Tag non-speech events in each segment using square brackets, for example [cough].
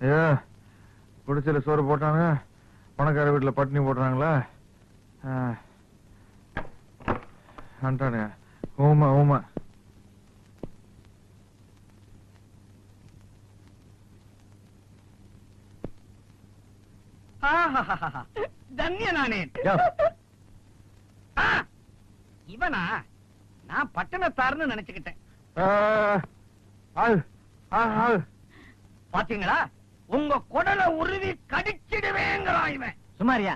ஐயா குடிசையில் சோறு போட்டாங்க பணக்கார வீட்டில் பட்டினி போடுறாங்களா? அன்றானுங்க ஊமா ஆஹாஹாஹா. தன்யனானேன் இவனா? நான் பட்டணத்தார்னு நினைச்சுக்கிட்டேன். பாத்தீங்களா? உங்க குடலை உருவி கடிச்சிடுவேங்கிறான் இவன். சுமாரியா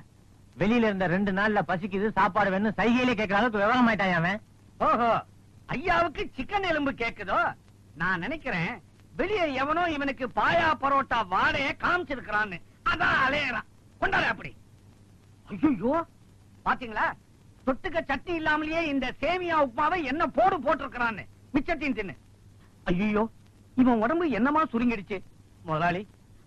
வெளியில இருந்த ரெண்டு நாள்ல பசிக்குது சாப்பாடு வேணும் சைகையிலே கேட்கற அளவுக்கு விவரம் ஆயிட்டான் அவன்? ஓஹோ ஐயாவுக்கு சிக்கன் எலும்பு கேக்குதோ? நான் நினைக்கிறேன் வெளியே எவனோ இவனுக்கு பாயா பரோட்டா வாடைய காமிச்சிருக்கிறான்னு. அதான் அலையறான். கொண்டாரு அப்படி. ஐயோ பாத்தீங்களா? தொட்டுக்க சட்னி இல்லாமலேயே இந்த சேமியா உப்புமாவை என்ன போடு போட்டிருக்கிறான்னு. மிச்சத்தையும் தின்னு. ஐயோ இவன் உடம்பு என்னமா சுருங்கிடுச்சு? முதலாளி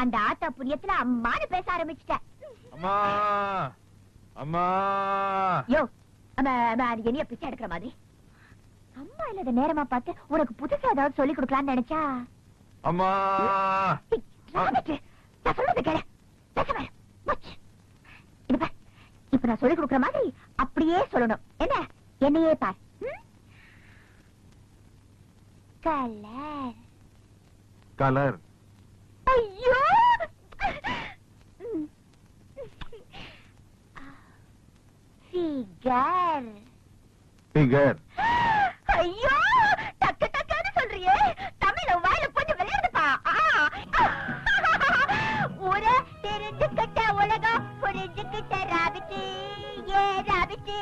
அந்த ஆத்தா புண்ணியத்துல அம்மானு பேச ஆரம்பிச்சிட்ட. அம்மா அம்மா. யோ அது என்னைய பிச்சை எடுக்கிற மாதிரி. அம்மா இல்லாத நேரமா பார்த்து உனக்கு புதுசா ஏதாவது சொல்லி கொடுக்கலாம்னு நினைச்சா? அம்மா. நான் சொல்றது கேளு. இது பார். இப்ப நான் சொல்லி கொடுக்கிற மாதிரி அப்படியே சொல்லணும். என்ன? என்னையே பார்? கலர். கலர். ஐயோ. ஃபிகர் ஃபிகர் ஐயோ! டக்கு டக்குன்னு சொல்றியே. தமிழ வாயில கொஞ்சம் விளையாடுப்பா. ஊர தெரிஞ்சுக்கிட்ட உலகம் புரிஞ்சுக்கிட்ட ராபிட்டு. ஏ ராபிட்டு.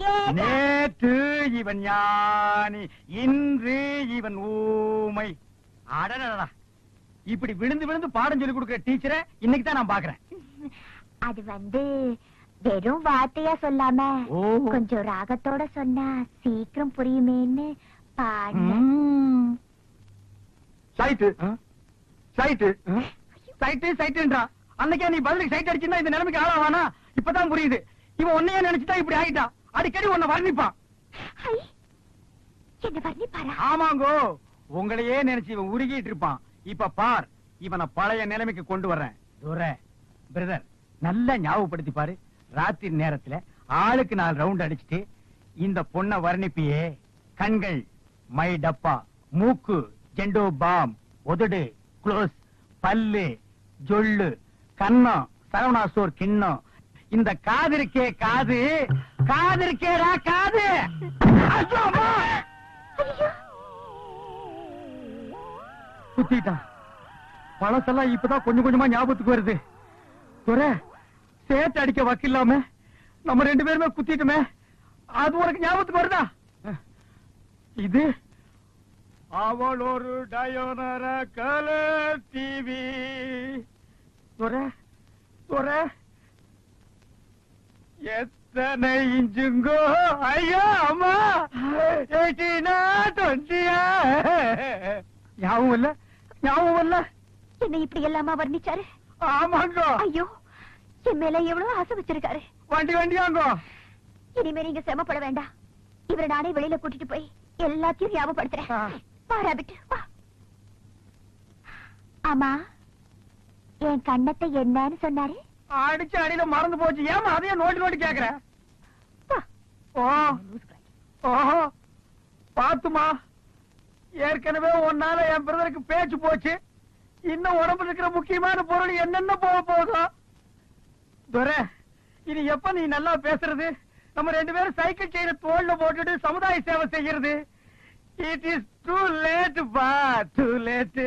ஏ ரா- நேற்று இவன் ஞானி இன்று இவன் ஊமை. அடடடா இப்படி விழுந்து விழுந்து பாடம் சொல்லி கொடுக்கிற டீச்சரை இன்னைக்கு தான் நான் பாக்குறேன் அது வந்து வெறும் வார்த்தையா சொல்லாம ஓ. கொஞ்சம் ராகத்தோட சொன்னா சீக்கிரம் புரியுமேன்னு பாடின சைட்டு. சைட்டு. சைட்டு சைட்டுன்றா. அன்னைக்கே நீ பதிலுக்கு சைட் அடிச்சிருந்தா இந்த நிலைமைக்கு ஆளாவானா? இப்பதான் புரியுது. இவன் உன்னையே நினைச்சுட்டா இப்படி ஆயிட்டான் அடிக்கடி உன்னை வர்ணிப்பான் ஐ, என்ன வர்ணிப்பாரா ஆமாங்கோ. உங்களையே நினைச்சு இவன் உருகிட்டு இருப்பான். இப்ப பார் இவனை பழைய நிலைமைக்கு கொண்டு வர்றேன். துரை பிரதர் நல்லா ஞாபகப்படுத்தி பாரு. ராத்திரி நேரத்துல ஆளுக்கு நாலு ரவுண்ட் அடிச்சுட்டு இந்த பொண்ண வர்ணிப்பியே. கண்கள் மை டப்பா மூக்கு ஜெண்டோ பாம் உதடு குளோஸ் பல்லு ஜொல்லு கண்ணம் சரவணா கிண்ணம். இந்த காது இருக்கே காது. காது இருக்கேடா காது அம்மா! ஐயோ, குத்திட்டான். பழசெல்லாம் இப்பதான் கொஞ்சம் கொஞ்சமா ஞாபகத்துக்கு வருது. துரை சேத்து அடிக்க வக்கில்லாம நம்ம ரெண்டு பேருமே குத்திட்டுமே. அது உனக்கு ஞாபகத்துக்கு வருதா? இது? அவள் ஒரு டயோனர கலர் டிவி துரை எத்தனை இஞ்சுங்கோ ஐயோ அம்மா. எயிட்டினா டுவெண்ட்டியா? ஞாபகம் இல்ல? ஞாபகம் இல்ல என்னை இப்படி எல்லாமா வர்ணிச்சாரு? ஆமாங்கோ. ஐயோ என் மேல எவ்வளவு ஆசை வச்சிருக்காரு. வண்டி வண்டியாங்கோ. இனிமே நீங்க சிரமப்பட வேண்டாம். இவரை நானே வெளியில கூட்டிட்டு போய் எல்லாத்தையும் ஞாபகப்படுத்துறேன். வா ராபிட் வா. ஆமா என் கண்ணத்தை என்னன்னு சொன்னாரு? அடிச்சு அடியில மறந்து போச்சு. ஏமா அதையும் நோண்டி நோண்டி கேக்குற. ஓ. ஓஹோ. பாத்துமா ஏற்கனவே உன்னால என் பிரதருக்கு பேச்சு போச்சு. இன்னும் உடம்புல இருக்கிற முக்கியமான பொருள் என்னென்ன போக போகுதோ? துரை இனி எப்ப நீ நல்லா பேசுறது? நம்ம ரெண்டு பேரும் சைக்கிள் செயின தோல்ல போட்டுட்டு சமுதாய சேவை செய்யறது. இட் இஸ் டூ லேட் பா too late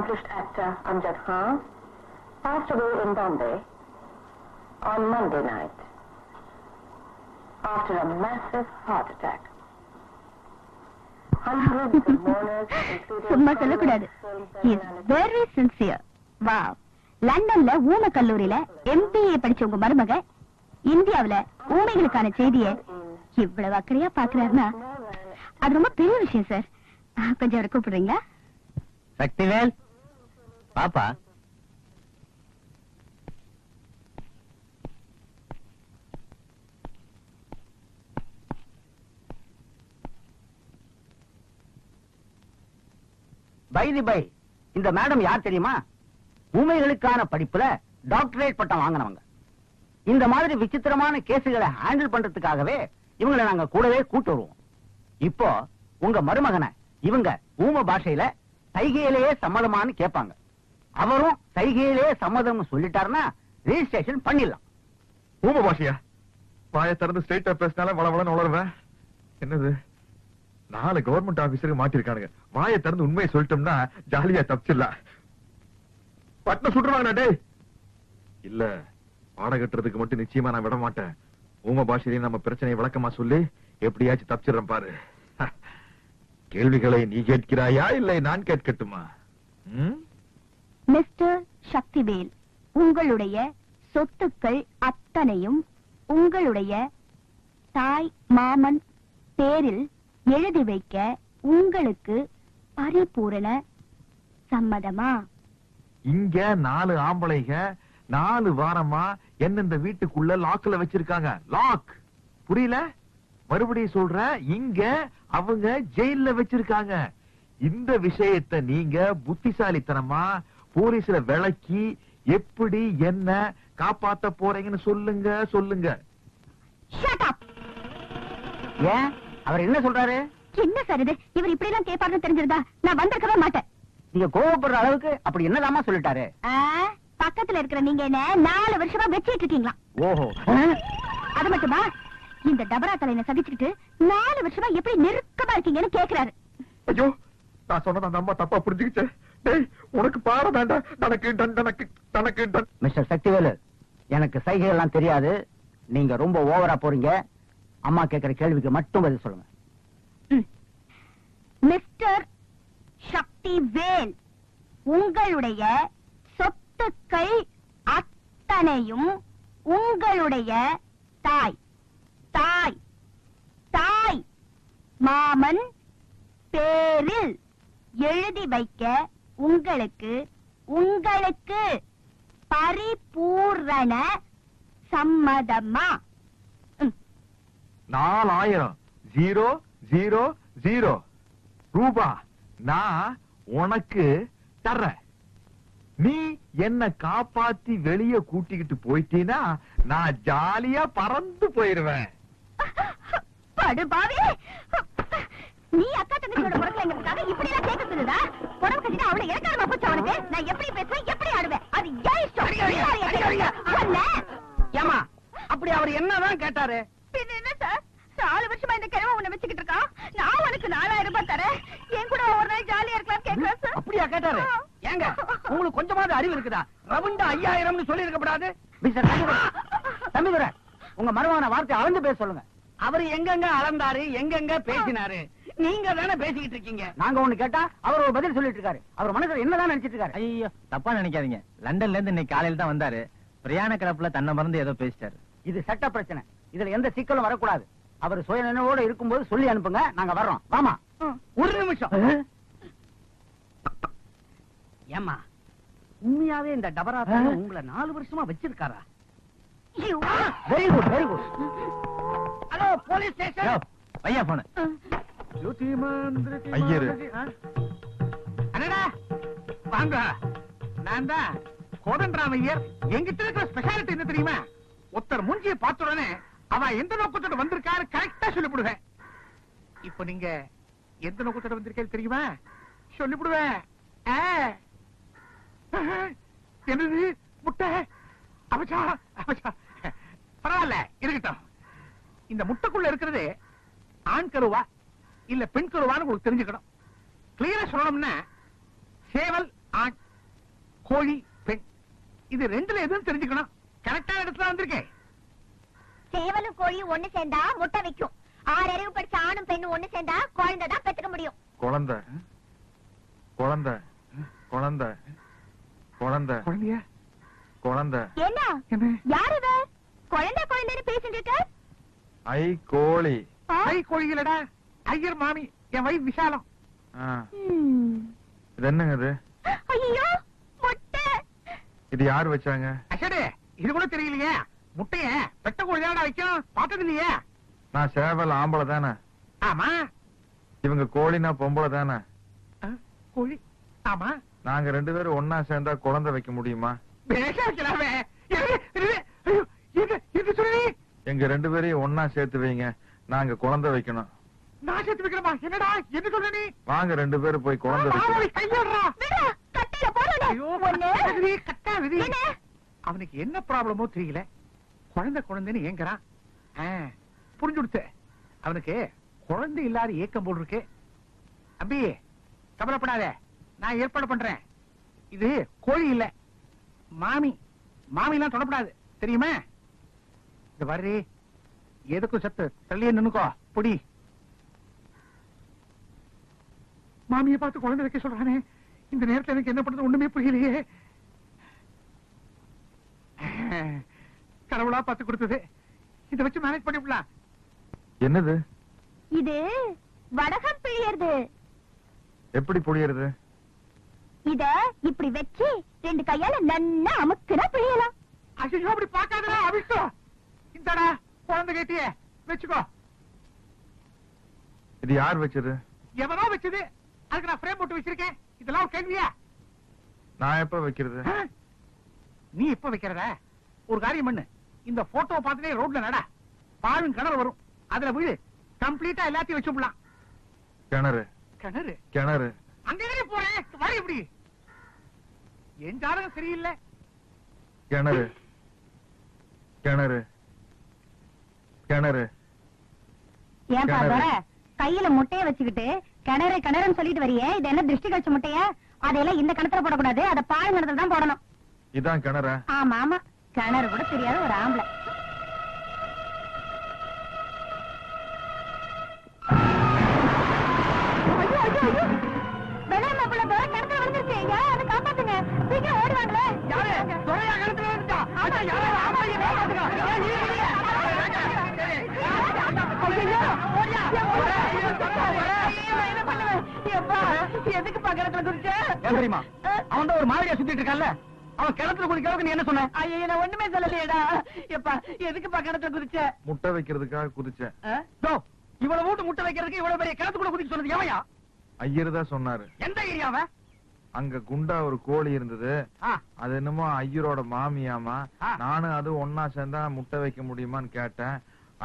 Mr. Amjad Khan passed away in Bombay on Monday night after a massive heart attack. [laughs] சும்மா சொல்லக்கூடாது. இஸ் வெரி சின்சியர் வா லண்டன்ல ஊம கல்லூரியில எம்பிஏ படிச்ச உங்க மருமக இந்தியாவுல ஊமைகளுக்கான செய்திய இவ்வளவு அக்கறையா பாக்குறாருன்னா அது ரொம்ப பெரிய விஷயம் சார். கொஞ்சம் அவரை கூப்பிடுறீங்களா? சக்திவேல்? பாப்பா. பைதி பை இந்த மேடம் யார் தெரியுமா? உமைகளுக்கான படிப்புல டாக்டரேட் பட்டம் வாங்கினவங்க. இந்த மாதிரி விசித்திரமான கேசுகளை ஹேண்டில் பண்றதுக்காகவே இவங்களை நாங்க கூடவே கூட்டு வருவோம். இப்போ உங்க மருமகனை இவங்க ஊம பாஷையில சைகையிலேயே சம்மதமான்னு கேட்பாங்க. அவரும் சைகையிலே சம்மதம் சொல்லிட்டாருன்னா ரெஜிஸ்ட்ரேஷன் பண்ணிடலாம். ஊம பாஷியா? வாய திறந்து ஸ்ட்ரெயிட்டா பேசினால வளவளன்னு உளருவேன். என்னது? நாலு கவர்மெண்ட் ஆபீசருக்கு மாட்டிருக்கானுங்க. வாய திறந்து உண்மையை சொல்லிட்டோம்னா ஜாலியா தப்பிச்சிடலாம். பட்டம் சுட்டுருவாங்க டேய். இல்ல பாடம் கட்டுறதுக்கு மட்டும் நிச்சயமா நான் விட மாட்டேன் ஊம பாஷையிலேயே நம்ம பிரச்சனையை விளக்கமா சொல்லி எப்படியாச்சும் தப்பிச்சிடறேன் பாரு. கேள்விகளை நீ கேட்கிறாயா இல்லை நான் கேட்கட்டுமா? ம்? மிஸ்டர் சக்திவேல் உங்களுடைய சொத்துக்கள் அத்தனையும் உங்களுடைய தாய் மாமன் பேரில் எழுதி வைக்க உங்களுக்கு பரிபூரண சம்மதமா? இங்க நாலு ஆம்பளைங்க நாலு வாரமா என்ன இந்த வீட்டுக்குள்ள லாக்ல வச்சிருக்காங்க. லாக் புரியல? மறுபடியும் சொல்ற இங்க அவங்க ஜெயில்ல வச்சிருக்காங்க. இந்த விஷயத்தை நீங்க புத்திசாலித்தனமா போலீஸ்ல விளக்கி எப்படி என்ன காப்பாத்த போறீங்கன்னு சொல்லுங்க சொல்லுங்க. ஷட் அப் ஏன்? அவர் என்ன சொல்றாரு? என்ன சார் இது? இவர் இப்படி எல்லாம் கேட்பாருன்னு தெரிஞ்சிருந்தா நான் வந்திருக்கவே மாட்டேன். நீங்க கோவப்படுற அளவுக்கு அப்படி என்னதாமா சொல்லிட்டாரு? பக்கத்துல இருக்கிற நீங்க என்ன நாலு வருஷமா வச்சிட்டு இருக்கீங்களா? ஓஹோ. அது மட்டுமா? இந்த டபரா தலையில சகிச்சுக்கிட்டு நாலு வருஷமா எப்படி நெருக்கமா இருக்கீங்கன்னு கேக்குறாரு. ஐயோ நான் சொன்னது அந்த அம்மா தப்பா புரிஞ்சுக்கிச்சேன் உனக்கு பாட வேண்டாம் தனக்கு தனக்கு மிஸ்டர் சக்திவேலு எனக்கு சைகை எல்லாம் தெரியாது. நீங்க ரொம்ப ஓவரா போறீங்க. அம்மா கேக்குற கேள்விக்கு மட்டும் பதில் சொல்லுங்க. மிஸ்டர் சக்தி வேல் உங்களுடைய சொத்துக்கள் அத்தனையும் உங்களுடைய தாய் தாய் தாய் மாமன் பேரில் எழுதி வைக்க உங்களுக்கு உங்களுக்கு பரிபூரண சம்மதமா. நாலாயிரம். Zero zero zero. ரூபா. நான் உனக்கு தர்றேன். நீ என்ன காப்பாத்தி வெளிய கூட்டிக்கிட்டு போயிட்டீனா நான் ஜாலியா பறந்து போயிருவேன். படுபாவி நீ அக்கா தங்கச்சியோட முறக்கலைங்கிறதுக்காக இப்படி எல்லாம் கேட்க சொல்லுதா? புடவை கட்டிட்டு அவளை இறக்காரமா போச்சு அவனுக்கு? நான் எப்படி பேசுவேன் எப்படி ஆடுவேன்? அது ஏன் இஷ்டம். ஏமா அப்படி அவர் என்னதான் கேட்டாரு? பின்ன என்ன சார்? நாலு வருஷமா இந்த கிழமை உன்னை வச்சுக்கிட்டு இருக்கான். நான் உனக்கு நாலாயிரம் ரூபாய் தரேன். என் கூட ஒரு நாள் ஜாலியா இருக்கலாம் கேட்கிறேன் சார். அப்படியா கேட்டாரு? ஏங்க உங்களுக்கு கொஞ்சமாவது அறிவு இருக்குதா? ரவுண்டா ஐயாயிரம்னு சொல்லி இருக்கப்படாது மிஸ்டர் தம்பிதுரை உங்க மருமான வார்த்தை அளந்து பேச சொல்லுங்க. அவர் எங்கெங்க அளந்தாரு எங்கெங்க பேசினாரு? நீங்க தானே பேசிக்கிட்டு இருக்கீங்க? நாங்க ஒண்ணு கேட்டா அவர் ஒரு பதில் சொல்லிட்டு இருக்காரு. அவர் மனசுல என்னதான் நினைச்சிட்டு இருக்காரு? ஐயோ தப்பா நினைக்காதீங்க. லண்டன்ல இருந்து இன்னைக்கு காலையில தான் வந்தாரு. பிரயாண கிளப்புல தன்னை மறந்து ஏதோ பேசிட்டாரு. இது சட்ட பிரச்சனை. இதுல எந்த சிக்கலும் வரக்கூடாது. அவர் சுய நினைவோட இருக்கும்போது சொல்லி அனுப்புங்க. நாங்க வர்றோம். வாமா. ஒரு நிமிஷம். ஏமா உண்மையாவே இந்த டபரா உங்களை நாலு வருஷமா வச்சிருக்காரா? Very good very good hello police station. பையா போன ஐயரு அடடா வாங்க நான் தான் கோதண்டராமையர் எங்கிட்ட இருக்கிற ஸ்பெஷாலிட்டி என்ன தெரியுமா ஒருத்தர் மூஞ்சியை பார்த்த உடனே அவ எந்த நோக்கத்தோட வந்திருக்காரு கரெக்டா சொல்லிவிடுவேன் இப்போ நீங்க எந்த நோக்கத்தோட வந்திருக்கேன்னு தெரியுமா சொல்லிவிடுவேன். என்னது முட்டை அவச்சா அவச்சா பரவாயில்ல இருக்கட்டும் இந்த முட்டைக்குள்ள இருக்கிறது ஆண் கருவா இல்ல பெண் கருவான்னு உங்களுக்கு தெரிஞ்சுக்கணும். கிளியரா சொல்லணும்னா சேவல் ஆண் கோழி பெண். இது ரெண்டுல எதுவும் தெரிஞ்சுக்கணும். கரெக்டா இடத்துல வந்திருக்கேன். சேவலும் கோழியும் ஒண்ணு சேர்ந்தா முட்டை வைக்கும் ஆறு அறிவு படிச்ச ஆணும் பெண்ணும் ஒண்ணு சேர்ந்தா குழந்தை தான் பெத்துக்க முடியும். குழந்தை. குழந்தை. குழந்தை. குழந்தை. குழந்தையா? குழந்தை. என்ன? என்ன? யார் இவ? குழந்தை குழந்தைன்னு பேசிட்டு இருக்க? ஐ கோழி? ஐ கோழிகளடா ஐயர் மாமி என் வயிறு விசாலம். இது என்னங்க இது? ஐயோ முட்டை. இது யார் வச்சாங்க? அசடு இது கூட தெரியலையே. முட்டைய பெட்ட கோழி தான் வைக்கும் பார்த்தது இல்லையே. நான் சேவல் ஆம்பளை தானே. ஆமா. இவங்க கோழினா பொம்பளை தானே. கோழி. ஆமா. நாங்க ரெண்டு பேரும் ஒன்னா சேர்ந்தா குழந்தை வைக்க முடியுமா? எங்க ரெண்டு பேரையும் ஒன்னா சேர்த்து வைங்க. நாங்க குழந்தை வைக்கணும். நான் சேர்த்து வைக்கிறமா என்னடா? என்ன சொல்ற நீ? வாங்க ரெண்டு பேரும் போய் குழந்தை கையோடுறா. விடு, கட்டையில போடுறேன். ஐயோ. கட்டாவிதி, கட்டாவிதி. என்ன? அவனுக்கு என்ன ப்ராப்ளமோ தெரியல. குழந்தை குழந்தைன்னு ஏங்குறான் ஆ, புரிஞ்சு கொடுத்து. அவனுக்கு குழந்தை இல்லாத ஏக்கம் போல் இருக்கு. அம்பி கவலைப்படாத. நான் ஏற்பாடு பண்றேன். இது கோழி இல்ல. மாமி மாமி எல்லாம் தொடப்படாது. தெரியுமா? இந்த வர்றி எதுக்கும் சத்து தள்ளியே நின்னுக்கோ. புடி. மாமியை பார்த்து குழந்தை வைக்க சொல்றானே. இந்த நேரத்துல எனக்கு என்ன பண்றது? ஒண்ணுமே புரியலையே. கடவுளா பார்த்து கொடுத்தது. இதை வச்சு மேனேஜ் பண்ணிவிடலாம் என்னது? இது வடகம் பிழியறது. எப்படி புளியறது இத இப்படி வச்சு ரெண்டு கையால நன்னா அமுக்குனா பிழியலாம். ஐயோ அப்படி பார்க்காதடா அவிஷ்டோ இந்தடா குழந்தை கேட்டியே. வச்சுக்கோ. இது யார் வச்சது? எவனோ வச்சது. அதுக்கு நான் ஃப்ரேம் போட்டு வச்சிருக்கேன். இதெல்லாம் ஒரு கேள்வியா? நான் எப்ப வைக்கிறது? நீ இப்ப வைக்கிறத? ஒரு காரியம் பண்ணு. இந்த போட்டோ பார்த்துட்டே ரோட்ல நட. பாழும் கிணறு வரும். அதுல விழு கம்ப்ளீட்டா எல்லாத்தையும் வச்சு விடலாம் கிணறு? கிணறு. கிணறு அங்கே போறேன். வர இப்படி. என் ஜாதகம் சரியில்லை. கிணறு. கிணறு. கிணறு. ஏன் கையில முட்டைய வச்சுக்கிட்டு கிணறு கிணறுன்னு சொல்லிட்டு வரியே. இது என்ன திருஷ்டி கழிச்ச முட்டைய? அதையெல்லாம் இந்த கிணத்துல போடக்கூடாது. அத பால் கிணத்துல தான் போடணும். இதான் கிணறா? ஆமா ஆமா. கிணறு கூட தெரியாத ஒரு ஆம்பளை. கிணத்துல. சீக்கிரம் ஓடுவாங்களே. யாரு? துறையா கழுத்துல வந்துட்டா யாரோ ஆமா நீ காப்பாத்துங்க ஏய், நீ, நீ, நீ. ஐயையோ, ஓடியா. ஐயோ, என்ன பண்ணுவேன்? எப்பா, எதுக்கு பக்கத்துல குதிச்ச? ஏன் தெரியுமா அவன் தான் ஒரு மாதிரியா சுத்திட்டு இருக்கான்ல. அவன் கிணத்துல குதிக்கிறதுக்கு நீ என்ன சொன்ன? ஐயோ, நான் ஒண்ணுமே சொல்லலையேடா. எப்பா, எதுக்கு பக்கத்துல குதிச்ச? முட்டை வைக்கிறதுக்காக குதிச்சேன் ஆ? தோ, இவ்வளவு வீட்டு முட்டை வைக்கிறதுக்கு இவ்வளவு பெரிய கிணத்துக்குள்ள குதிக்க சொன்னது எவையா? ஐயர் தான் சொன்னாரு. எந்த ஏரியாவ அங்க குண்டா ஒரு கோழி இருந்தது. அது என்னமோ ஐயரோட மாமியாமா. நானும் அது ஒன்னா சேர்ந்தா முட்டை வைக்க முடியுமான்னு கேட்டேன்.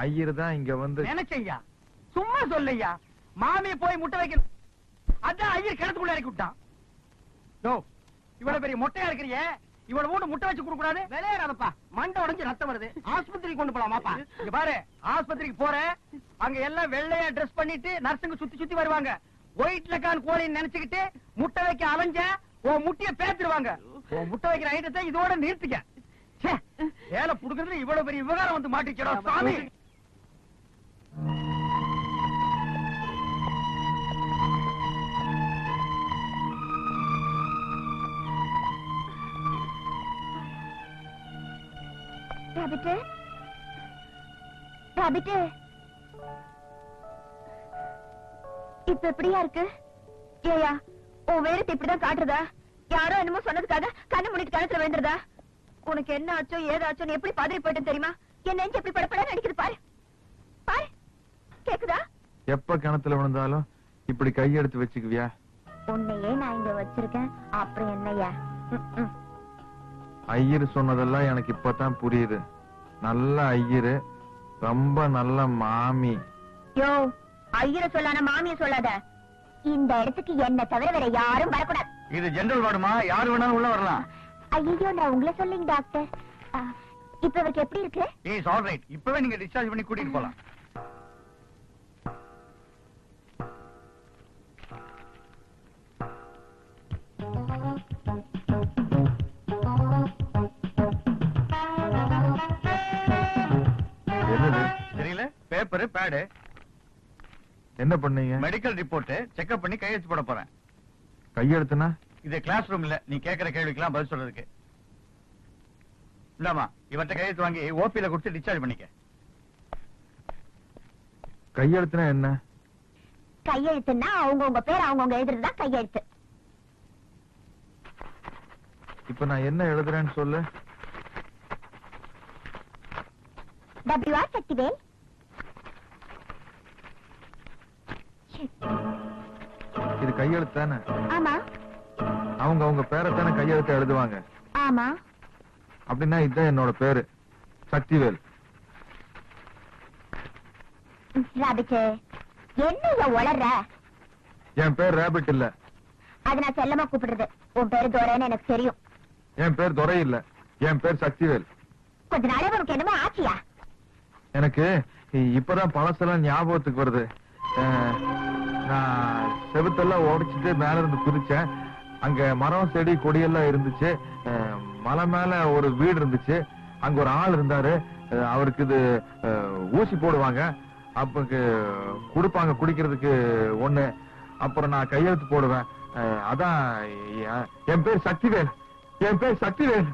ஐயர் தான் இங்க வந்து நினைச்சையா சும்மா சொல்லையா? மாமி போய் முட்டை வைக்க அதான் ஐயர் கிணத்துக்குள்ள இறக்கி விட்டான். தோ, இவ்வளவு பெரிய மொட்டையா இருக்கிறிய. இவ்வளவு வீட்டு முட்டை வச்சு கொடுக்க கூடாது. விளையாடாதப்பா. மண்டை உடைஞ்சு ரத்தம் வருது. ஆஸ்பத்திரிக்கு கொண்டு போலாமாப்பா? இங்க பாரு ஆஸ்பத்திரிக்கு போற அங்க எல்லாம் வெள்ளையா ட்ரெஸ் பண்ணிட்டு நர்ஸுங்க சுத்தி சுத்தி வருவாங்க. ஒயிட் லக்கான் கோழின்னு நினைச்சுக்கிட்டு முட்டை வைக்க அலைஞ்ச உன் முட்டைய பேத்துருவாங்க உன் முட்டை வைக்கிற ஐட்டத்தை இதோட நிறுத்திக்க. வேலை புடுக்கிறதுல இவ்வளவு பெரிய விவகாரம் வந்து மாட்டிக்கிறோம் சாமி. ராபிட்டு? ராபிட்டு? இப்ப எப்படியா இருக்கு? ஏயா உன் வேறத்தை இப்படிதான் காட்டுறதா? யாரோ என்னமோ சொன்னதுக்காக கண்ணு முடிட்டு கணத்துல விழுந்துருதா? உனக்கு என்ன ஆச்சோ ஏதாச்சோன்னு எப்படி பதறி போயிட்டு தெரியுமா? என் நெஞ்சு எப்படி படப்பட நடிக்குது பாரு. பாரு. கேக்குதா? எப்ப கிணத்துல விழுந்தாலும் இப்படி கையெடுத்து வச்சுக்குவியா? உன்னையே நான் இங்க வச்சிருக்கேன் அப்புறம் ம். ஐயர் சொன்னதெல்லாம் எனக்கு இப்பதான் புரியுது. நல்ல ஐயரு ரொம்ப நல்ல மாமி. யோ ஐயர சொல்லான மாமிய சொல்லாத. இந்த இடத்துக்கு என்ன தவிர வேற யாரும் வரக்கூடாது. இது ஜெனரல் வார்டுமா யாரு வேணாலும் உள்ள வரலாம். ஐயோ நான் உங்களை சொல்லிங்க டாக்டர். இப்ப இவருக்கு எப்படி இருக்கு? இஸ் ஆல் ரைட் இப்பவே நீங்க டிஸ்சார்ஜ் பண்ணி கூட்டிட்டு போலாம். Paper pad. என்ன பண்ணீங்க? மெடிக்கல் ரிப்போர்ட் செக்அப் பண்ணி கையெழுத்து போட போறேன். கையெழுத்துனா இது கிளாஸ் ரூம் இல்ல. நீ கேக்குற கேள்விக்கெல்லாம் பதில் சொல்றதுக்கு. இந்தாமா இவன்ட்ட கையெழுத்து வாங்கி ஓபில கொடுத்து டிஸ்சார்ஜ் பண்ணிக்க. கையெழுத்துனா என்ன? கையெழுத்துன்னா அவங்க உங்க பேர் அவங்க உங்க எழுதுறதுதான் கையெழுத்து இப்ப நான் என்ன எழுதுறேன்னு சொல்லு. டபிள்யூ ஆர் சக்திவேல் இது கையெழுத்து தானே ஆமா. அவங்க அவங்க பேரை தானே கையெழுத்து எழுதுவாங்க. ஆமா. அப்படின்னா இதுதான் என்னோட பேரு. சக்திவேல். உளற என் பேர் ரேபிட் இல்ல. அது நான் செல்லமா கூப்பிடுறது. உன் பேரு தோரன்னு எனக்கு தெரியும். என் பேர் துரை இல்ல. என் பேர் சக்திவேல். கொஞ்ச நாளே உனக்கு என்னமோ ஆச்சியா? எனக்கு இப்பதான் பழசெல்லாம் ஞாபகத்துக்கு வருது. நான் செவுத்தெல்லாம் உடைச்சிட்டு மேல இருந்து குதிச்சேன். அங்க மரம் செடி கொடியெல்லாம் இருந்துச்சு. மலை மேல ஒரு வீடு இருந்துச்சு. அங்க ஒரு ஆள் இருந்தாரு. அவருக்கு இது ஊசி போடுவாங்க. அப்பக்கு கொடுப்பாங்க குடிக்கிறதுக்கு ஒண்ணு. அப்புறம் நான் கையெழுத்து போடுவேன். அதான் என் பேர் சக்திவேல். என் பேர் சக்திவேல்.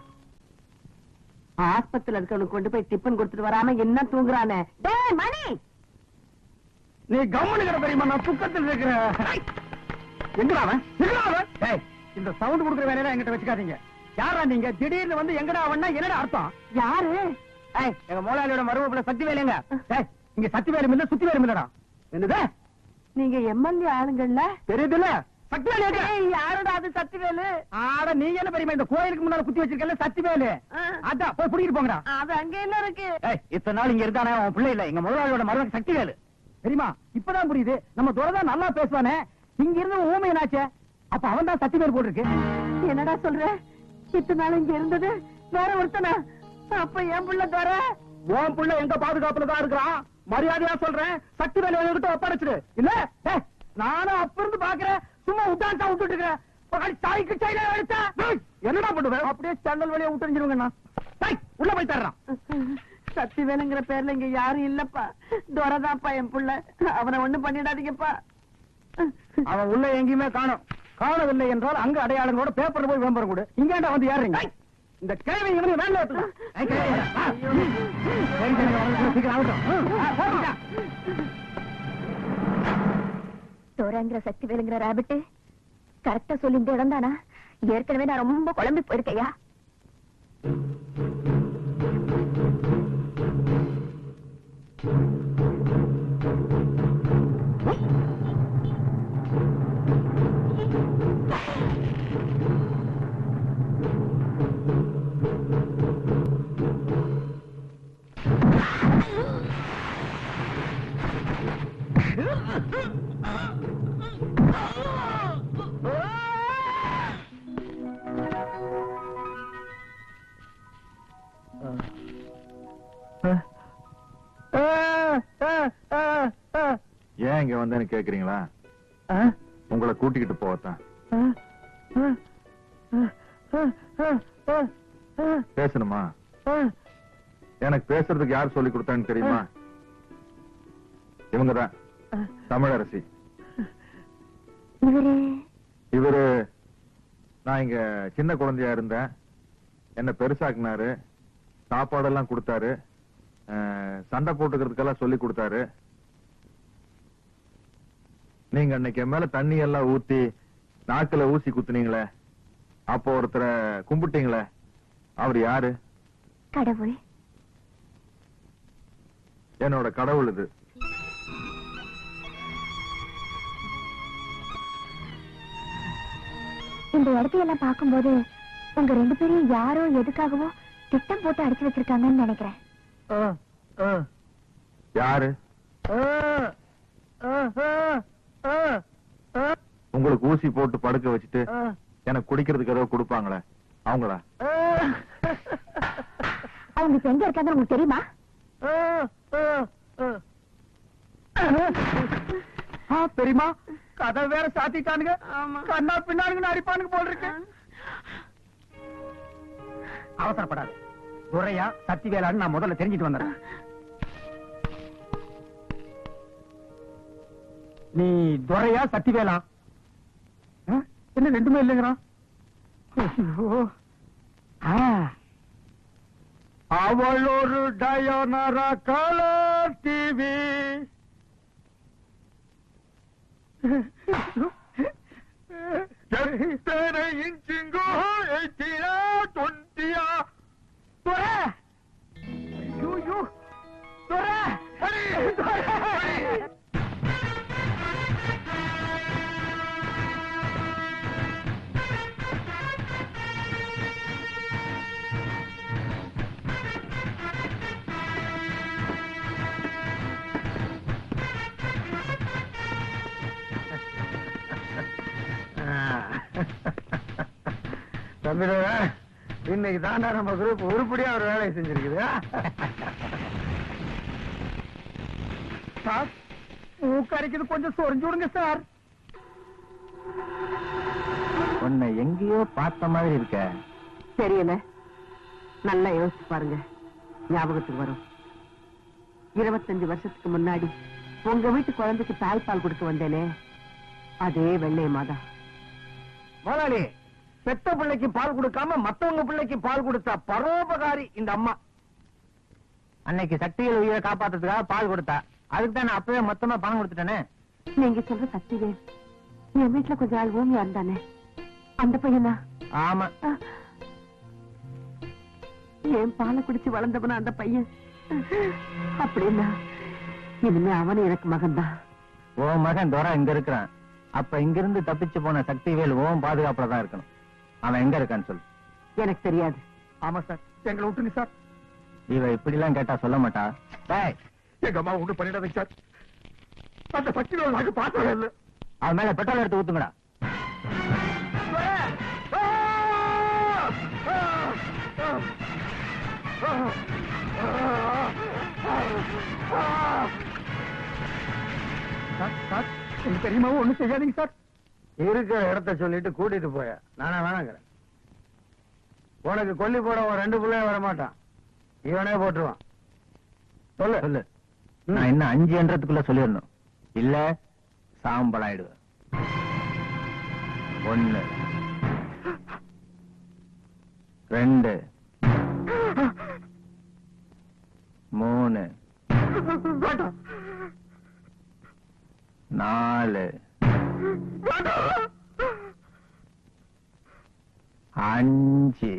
ஆஸ்பத்திரியில இருக்கவனுக்கு கொண்டு போய் டிஃபன் கொடுத்துட்டு வராம என்ன தூங்குறானே? டேய் மணி! நீ கவனிக்கிற தெரியுமா நான் துக்கத்தில் இருக்கிறேன். எங்கடா அவன்? எங்கடா அவன்? ஏய், இந்த சவுண்ட் கொடுக்குற வேலையெல்லாம் என்கிட்ட வச்சுக்காதீங்க. யாரா நீங்க? திடீர்னு வந்து எங்கடா அவன்னா என்னடா அர்த்தம்? யாரு? ஏய் எங்க முதலாளியோட மருமப்புல சக்தி வேலைங்க ஏய் இங்க சக்தி வேலும் இல்ல சுத்தி வேலும் இல்லடா. என்னது? நீங்க எம்எல்ஏ ஆளுங்கள்ல? தெரியுதுல்ல? வேலு? ஏய், யாரோட அது சத்திவேலு ஆட நீங்க என்ன பெரியமா இந்த கோயிலுக்கு முன்னால குத்தி வச்சிருக்கல சக்தி வேலு? ஆ. அதான் போய் புடிக்கிட்டு போங்கடா. அது அங்க என்ன இருக்கு? இத்தனை நாள் இங்க இருந்தானே அவன் பிள்ளை இல்ல. எங்க முதலாளியோட மருமகன் சக்தி வேலு. தெரியுமா? இப்பதான் புரியுது. நம்ம துரதான் நல்லா பேசுவானே. இங்க இருந்து ஊமை என்னாச்சே? அப்ப அவன் தான் சக்தி வேல் போட்டிருக்கு. என்னடா சொல்ற? இத்தனை நாள் இங்க இருந்தது? வேற ஒருத்தனா? அப்ப என் புள்ள தர? உன் புள்ள எங்க பாதுகாப்புல தான் இருக்கிறான் மரியாதையா சொல்றேன். சக்தி வேலை என்கிட்ட ஒப்படைச்சிடு. இல்ல? நானும் அப்ப இருந்து பாக்குறேன். சும்மா உட்டாண்டா விட்டுட்டு இருக்கிறேன் தாய்க்கு சைல எடுத்தா என்னடா பண்ணுவேன் அப்படியே சன்னல் வழியா விட்டுருந்துருவேங்க நான் உள்ள போய் தர்றான் சத்திவேலுங்கிற பேர்ல இங்க யாரும் இல்லப்பா. துரதாப்பா என் புள்ள. அவனை ஒண்ணும் பண்ணிடாதீங்கப்பா. அவன் உள்ள எங்கேயுமே காணும். காணவில்லை என்றால் அங்க அடையாளங்களோட பேப்பர்ல போய் விளம்பரம் கொடு. இங்கேண்டா வந்து ஏறுறீங்க. இந்த கேள்வி இவனுக்கு வேண்டாம் எடுத்துக்கோ. ஏய், கேள்வி, வா. சரி, சரி, வந்து சீக்கிரம் ஆகட்டும். ஆ, போட்டுட்டா. தோரங்கிற சக்திவேலுங்கிற ராபிட்டு கரெக்டா சொல்லி இந்த இடம் தானா ஏற்கனவே நான் ரொம்ப குழம்பி போயிருக்கையா? ஏன் இங்க வந்தேன்னு கேக்குறீங்களா? உங்களை கூட்டிக்கிட்டு போகத்தான். பேசணுமா? எனக்கு பேசுறதுக்கு யார் சொல்லி கொடுத்தான்னு தெரியுமா? இவங்கதான். தமிழரசி. இவரு நான் இங்க சின்ன குழந்தையா இருந்தேன். என்ன பெருசாக்குனாரு. சாப்பாடெல்லாம் கொடுத்தாரு. சண்டை போட்டுக்கிறதுக்கெல்லாம் சொல்லி கொடுத்தாரு. நீங்க அன்னைக்கு மேல தண்ணி எல்லாம் ஊத்தி நாக்குல ஊசி குத்துனீங்களே அப்போ ஒருத்தரை கும்பிட்டீங்களே அவர் யாரு? கடவுள். என்னோட கடவுள் இது. இந்த இடத்தையெல்லாம் பார்க்கும்போது உங்க ரெண்டு பேரையும் யாரோ எதுக்காகவோ திட்டம் போட்டு அடிச்சு வச்சிருக்காங்கன்னு நினைக்கிறேன். யாரு? உங்களுக்கு ஊசி போட்டு படுக்க வச்சுட்டு எனக்கு குடிக்கிறதுக்கு ஏதோ கொடுப்பாங்களே அவங்களா? அவங்க எங்க இருக்காங்கன்னு உங்களுக்கு தெரியுமா? ஆ, தெரியுமா கதை வேற சாத்திட்டானுங்க. கண்ணா பின்னானுங்க அடிப்பானுங்க போல் இருக்கு. அவசரப்படாது. துரையா சக்தி வேளான்னு நான் முதல்ல தெரிஞ்சிட்டு வந்துடுறேன். நீ துரையா சத்திவேலா ஆ? என்ன ரெண்டுமே இல்லைங்கிறான்? அவள் ஒரு டயோனரா கலர் டிவி எத்தனை இன்ச்சுங்கோ எயிட்டீனா டுவெண்ட்டியா? துரை ஐயோ துரை துரை தம்பி இன்னைக்கு தாண்டா நம்ம குரூப் உருப்படியா ஒரு வேலையை செஞ்சிருக்குது. சார் மூக்கரைக்குது கொஞ்சம் சொரிஞ்சு விடுங்க சார். உன்னை எங்கேயோ பார்த்த மாதிரி இருக்க. தெரியல. நல்லா யோசிச்சு பாருங்க. ஞாபகத்துக்கு வரும். இருபத்தஞ்சு வருஷத்துக்கு முன்னாடி உங்க வீட்டு குழந்தைக்கு தாய்ப்பால் கொடுக்க வந்தேனே. அதே வெள்ளை மாதா. முதலாளி பெத்த பிள்ளைக்கு பால் கொடுக்காம மத்தவங்க பிள்ளைக்கு பால் கொடுத்தா பரோபகாரி இந்த அம்மா. அன்னைக்கு சக்திகள் உயிரை காப்பாத்துறதுக்காக பால் கொடுத்தா. அதுக்கு தான் நான் அப்பவே மொத்தமா பணம் கொடுத்துட்டேனே. நீங்க சொல்ற சக்திவேல் என் வீட்டுல கொஞ்சம் ஆள் ஊமியா இருந்தானே. அந்த பையனா? ஆமா. என் பாலை குடிச்சு வளர்ந்தவனா அந்த பையன்? அப்படின்னா இனிமே அவன் எனக்கு மகன்தான். உன் மகன் துரை இங்க இருக்கிறான். அப்ப இங்கிருந்து தப்பிச்சு போன சக்திவேல் ஓம் பாதுகாப்புல தான் இருக்கணும். அவன் எங்க இருக்கான்னு சொல்லு. எனக்கு தெரியாது. ஆமா சார். எங்களை விட்டுங்க சார். இவ இப்படி எல்லாம் கேட்டா சொல்ல மாட்டா. டேய், எங்க அம்மா ஒண்ணும் பண்ணிடாதீங்க சார். அந்த சக்தி நாங்க பார்த்ததே இல்லை. அவன் மேல பெட்ரோல் எடுத்து ஊத்துங்கடா. சார் சார் எங்க தெரியுமாவும் ஒண்ணும் செய்யாதீங்க சார். இருக்கிற இடத்த சொல்லிட்டு கூட்டிட்டு போய. நானா வேணாங்கிறேன். உனக்கு கொல்லி போட உன் ரெண்டு பிள்ளைய வர மாட்டான் இவனே போட்டுருவான். சொல்லு. சொல்லு. நான் இன்னும் அஞ்சு என்றதுக்குள்ள சொல்லிடணும். இல்ல சாம்பல் ஆயிடுவேன். ஒண்ணு. ரெண்டு. மூணு. நாலு. அஞ்சு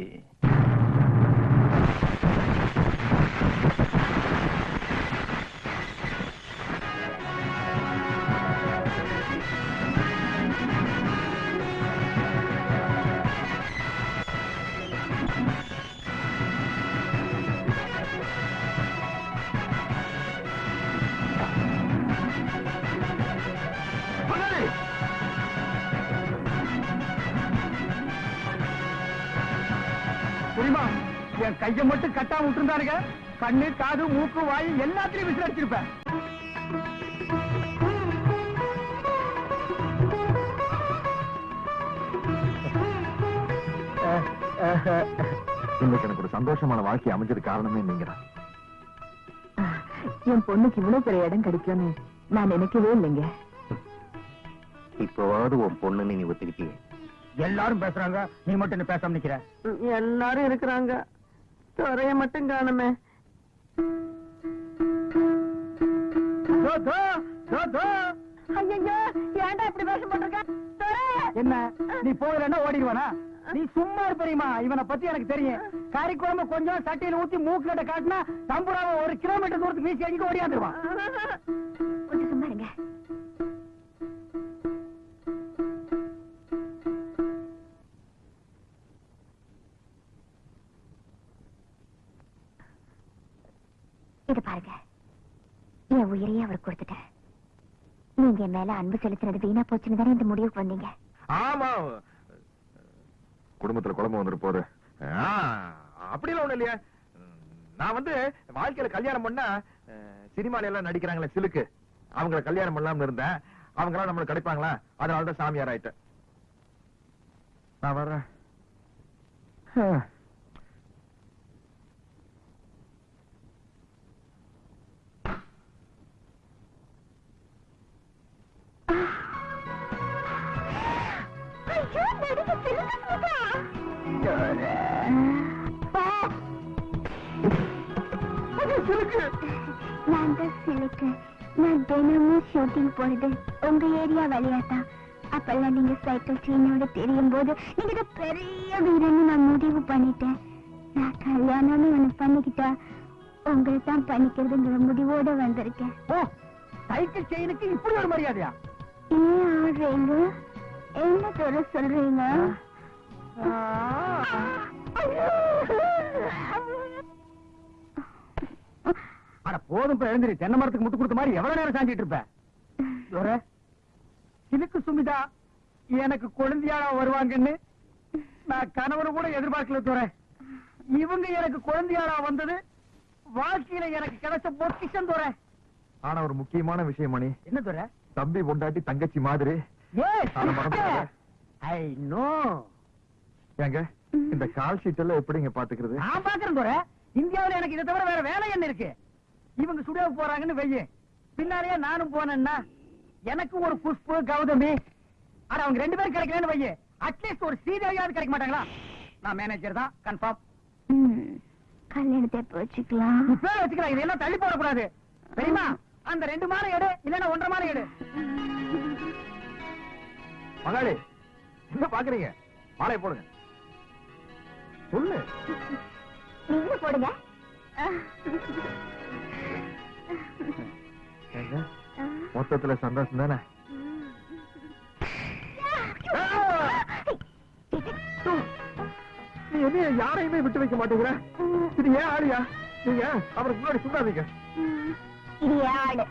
கைய மட்டும் கட்டாம விட்டுருந்தாருங்க கண்ணு காது மூக்கு வாய் எல்லாத்திலையும் விசிலடிச்சிருப்பேன். இன்னைக்கு எனக்கு ஒரு சந்தோஷமான வாழ்க்கை அமைஞ்சது காரணமே நீங்கதான். என் பொண்ணுக்கு இவ்வளவு பெரிய இடம் கிடைக்கும்னு நான் நினைக்கவே இல்லைங்க. இப்போவாவது உன் பொண்ணுன்னு நீ ஒத்துக்கிட்டியே எல்லாரும் பேசுறாங்க. நீ மட்டும் என்ன பேசாம நிக்கிற? எல்லாரும் இருக்கிறாங்க. துறைய மட்டும் காணுமே. ஏன்டா இப்படி வேஷம் போட்டிருக்க! என்ன நீ போகலன்னா ஓடிடுவானா? நீ சும்மா இருப்பறியுமா இவனை பத்தி எனக்கு தெரியும். கறிக்குழம்பு கொஞ்சம் சட்டையில ஊத்தி மூக்கு கிட்ட காட்டினா தம்புராவை ஒரு கிலோமீட்டர் தூரத்துக்கு வீசி அடிக்க ஓடியாந்துருவான். பாருங்க என் உயிரையே அவர் கொடுத்துட்டேன். நீங்க என் மேல அன்பு செலுத்துறது வீணா போச்சுன்னு தானே இந்த முடிவுக்கு வந்தீங்க. ஆமா. குடும்பத்துல குழம்பு வந்துட்டு போகுது. ஆ, அப்படிலாம் ஒண்ணு இல்லையா. நான் வந்து வாழ்க்கையில கல்யாணம் பண்ணா சினிமால எல்லாம் நடிக்கிறாங்களே சிலுக்கு. அவங்களை கல்யாணம் பண்ணலாம்னு இருந்தேன். அவங்க எல்லாம் நம்மளுக்கு கிடைப்பாங்களா? அதனாலதான் சாமியார் ஆயிட்டேன். நான் வர்றேன். நான் தான் சிலுக்கு. நான் தினமும் ஷூட்டிங் போறது உங்க ஏரியா வழியாதான் அப்பெல்லாம் நீங்க சைக்கிள் சீனோட தெரியும் போது நீங்க பெரிய வீரன்னு நான் முடிவு பண்ணிட்டேன் நான் கல்யாணம்னு ஒண்ணு பண்ணிக்கிட்டா உங்களை தான் பண்ணிக்கிறதுங்கிற முடிவோட வந்திருக்கேன் ஓ சைக்கிள் செயினுக்கு இப்படி ஒரு மரியாதையா? ஏன் ஆடுறீங்க என்ன தொலை சொல்றீங்க? அட போதும் இப்ப எழுந்திரி. தென்னை மரத்துக்கு முட்டு கொடுத்த மாதிரி எவ்வளவு நேரம் சாஞ்சிட்டு இருப்ப? துரை, இதுக்கு சுமிதா எனக்கு குழந்தையாளா வருவாங்கன்னு நான் கணவனை கூட எதிர்பார்க்கல துறை இவங்க எனக்கு குழந்தையாளா வந்தது வாழ்க்கையில எனக்கு கிடைச்ச பொக்கிஷம் துறை ஆனா ஒரு முக்கியமான விஷயம் மணி. என்ன துறை தம்பி பொண்டாட்டி தங்கச்சி மாதிரி. ஐ நோ ஏங்க இந்த கால் ஷீட் எல்லாம் எப்படிங்க பாத்துக்கிறது? நான் பாக்குறேன் இந்தியாவுல எனக்கு இதை தவிர வேற வேலை என்ன இருக்கு? இவங்க சுடியோ போறாங்கன்னு வெய்ய பின்னாலேயே நானும் போனேன்னா எனக்கு ஒரு புஷ்பு கௌதமி. ஆனா அவங்க ரெண்டு பேரும் கிடைக்கலன்னு வைய அட்லீஸ்ட் ஒரு சீதையாவது கிடைக்க மாட்டாங்களா? நான் மேனேஜர் தான். கன்ஃபார்ம் கல்யாணத்தை வச்சுக்கலாம்? இப்பவே வச்சுக்கலாம். இதெல்லாம் தள்ளி போடக்கூடாது. தெரியுமா? அந்த ரெண்டு மாலை எடு இல்லன்னா ஒன்றரை மாலை எடு. மகாளி என்ன பாக்குறீங்க மாலையை போடுங்க. சொல்லு. நீங்க போடுங்க? மொத்தத்துல சந்தோஷம் தானே? நீ என்ன யாரையுமே விட்டு வைக்க மாட்டேங்கிற? இது ஏன் ஆளியா? நீங்க அவருக்கு முன்னாடி சொல்லாதீங்க இது ஏன் ஆளு?